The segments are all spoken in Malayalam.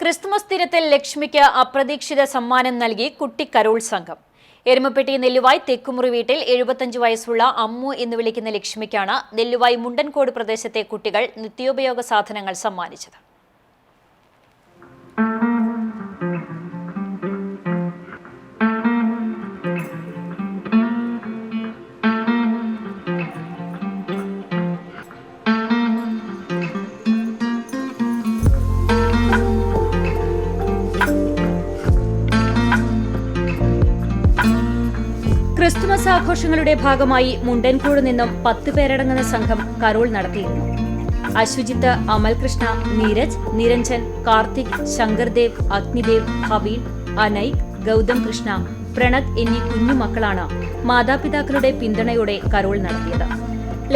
ക്രിസ്തുമസ് ദിനത്തിൽ ലക്ഷ്മിക്ക് അപ്രതീക്ഷിത സമ്മാനം നൽകി കുട്ടി കരോൾ സംഘം. എരുമപ്പെട്ടി നെല്ലുവായ് തെക്കുമുറി വീട്ടിൽ എഴുപത്തഞ്ച് വയസ്സുള്ള അമ്മു എന്ന് വിളിക്കുന്ന ലക്ഷ്മിക്കാണ് നെല്ലുവായ് മുണ്ടൻകോട് പ്രദേശത്തെ കുട്ടികൾ നിത്യോപയോഗ സാധനങ്ങൾ സമ്മാനിച്ചത്. ക്രിസ്തുമസ് ആഘോഷങ്ങളുടെ ഭാഗമായി മുണ്ടൻകൂട് നിന്നും പത്ത് പേരടങ്ങുന്ന സംഘം കരോൾ നടത്തിയിരുന്നു. അശ്വജിത്ത് അമൽകൃഷ്ണ നീരജ് നിരഞ്ജൻ കാർത്തിക് ശങ്കർദേവ് അഗ്നിദേവ് ഹവീൻ അനൈക് ഗൗതം കൃഷ്ണ പ്രണത് എന്നീ കുഞ്ഞുമക്കളാണ് മാതാപിതാക്കളുടെ പിന്തുണയോടെ കരോൾ നടത്തിയത്.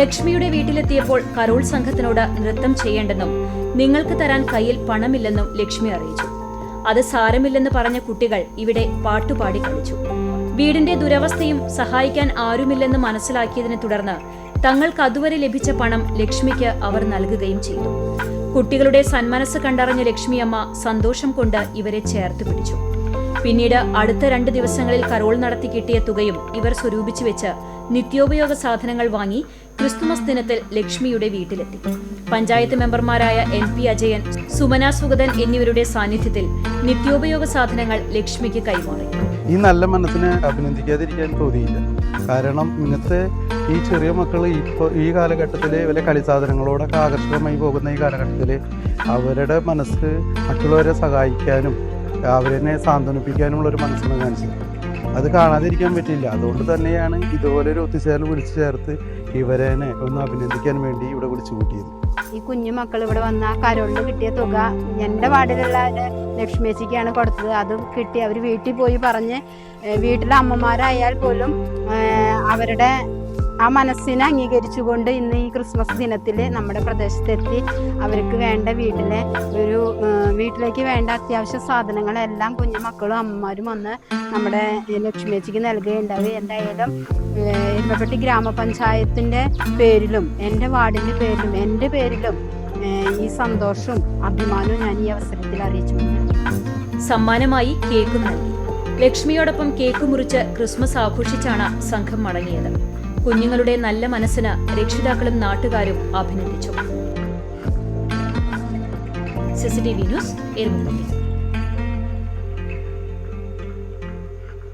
ലക്ഷ്മിയുടെ വീട്ടിലെത്തിയപ്പോൾ കരോൾ സംഘത്തിനോട് നൃത്തം ചെയ്യേണ്ടെന്നും നിങ്ങൾക്ക് തരാൻ കയ്യിൽ പണമില്ലെന്നും ലക്ഷ്മി അറിയിച്ചു. അത് സാരമില്ലെന്ന് പറഞ്ഞ കുട്ടികൾ ഇവിടെ പാട്ടുപാടി കളിച്ചു. വീടിന്റെ ദുരവസ്ഥയും സഹായിക്കാൻ ആരുമില്ലെന്ന് മനസ്സിലാക്കിയതിനെ തുടർന്ന് തങ്ങൾക്ക് അതുവരെ ലഭിച്ച പണം ലക്ഷ്മിക്ക് അവർ നൽകുകയും ചെയ്തു. കുട്ടികളുടെ സന്മനസ് കണ്ടറിഞ്ഞ ലക്ഷ്മിയമ്മ സന്തോഷം കൊണ്ട് ഇവരെ ചേർത്ത് പിടിച്ചു. പിന്നീട് അടുത്ത രണ്ട് ദിവസങ്ങളിൽ കരോൾ നടത്തി കിട്ടിയ തുകയും ഇവർ സ്വരൂപിച്ചു വെച്ച് നിത്യോപയോഗ സാധനങ്ങൾ വാങ്ങി ക്രിസ്തുമസ് ദിനത്തിൽ ലക്ഷ്മിയുടെ വീട്ടിലെത്തി. പഞ്ചായത്ത് മെമ്പർമാരായ എൻ പി അജയൻ സുമന സുഗതൻ എന്നിവരുടെ സാന്നിധ്യത്തിൽ നിത്യോപയോഗ സാധനങ്ങൾ ലക്ഷ്മിക്ക് കൈമാറി. ഈ നല്ല മനസ്സിനെ അഭിനന്ദിക്കാതിരിക്കാൻ തോന്നിയില്ല. കാരണം ഇന്നത്തെ ഈ ചെറിയ മക്കൾ ഇപ്പോൾ ഈ കാലഘട്ടത്തിൽ വല്ല കളിസാധനങ്ങളോടൊക്കെ ആകർഷകമായി പോകുന്ന ഈ കാലഘട്ടത്തിൽ അവരുടെ മനസ്സ് മറ്റുള്ളവരെ സഹായിക്കാനും അവരെന്നെ സാന്ത്വനിപ്പിക്കാനുമുള്ള ഒരു മനസ്സാണ് കാണിച്ചത്. അത് കാണാതിരിക്കാൻ പറ്റില്ല അതുകൊണ്ട് തന്നെയാണ് ഇതുപോലെ ഒരു ഒത്തുചേരൽ വിളിച്ചു ചേർത്ത് ഇവരെന്നെ ഒന്ന് അഭിനന്ദിക്കാൻ വേണ്ടി ഇവിടെ വിളിച്ചു കൂട്ടിയത് ഈ കുഞ്ഞു മക്കൾ ഇവിടെ വന്ന ആ കരോളിന് കിട്ടിയ തുക എന്റെ വാർഡിലുള്ള ലക്ഷ്മേച്ചിക്കാണ് കൊടുത്തത്. അതും കിട്ടി. അവർ വീട്ടിൽ പോയി പറഞ്ഞ് വീട്ടിലെ അമ്മമാരായാൽ പോലും അവരുടെ ആ മനസ്സിനെ അംഗീകരിച്ചുകൊണ്ട് ഇന്ന് ഈ ക്രിസ്മസ് ദിനത്തിൽ നമ്മുടെ പ്രദേശത്തെത്തി അവർക്ക് വേണ്ട വീട്ടിലെ ഒരു വീട്ടിലേക്ക് വേണ്ട അത്യാവശ്യ സാധനങ്ങളെല്ലാം കുഞ്ഞു മക്കളും അമ്മമാരും വന്ന് നമ്മുടെ ലക്ഷ്മിയച്ചിക്ക് നൽകുകയുണ്ടായി. എന്തായാലും ഏഹ് എരുമപ്പെട്ടി ഗ്രാമപഞ്ചായത്തിന്റെ പേരിലും എന്റെ വാർഡിന്റെ പേരിലും എന്റെ പേരിലും ഈ സന്തോഷവും അഭിമാനവും ഞാൻ ഈ അവസരത്തിൽ അറിയിച്ചു സമ്മാനമായി കേക്കും നൽകി. ലക്ഷ്മിയോടൊപ്പം കേക്ക് മുറിച്ച് ക്രിസ്മസ് ആഘോഷിച്ചാണ് സംഘം മടങ്ങിയത്. കുഞ്ഞുങ്ങളുടെ നല്ല മനസ്സിന് രക്ഷിതാക്കളും നാട്ടുകാരും അഭിനന്ദിച്ചു. CCTV news Erumappetty.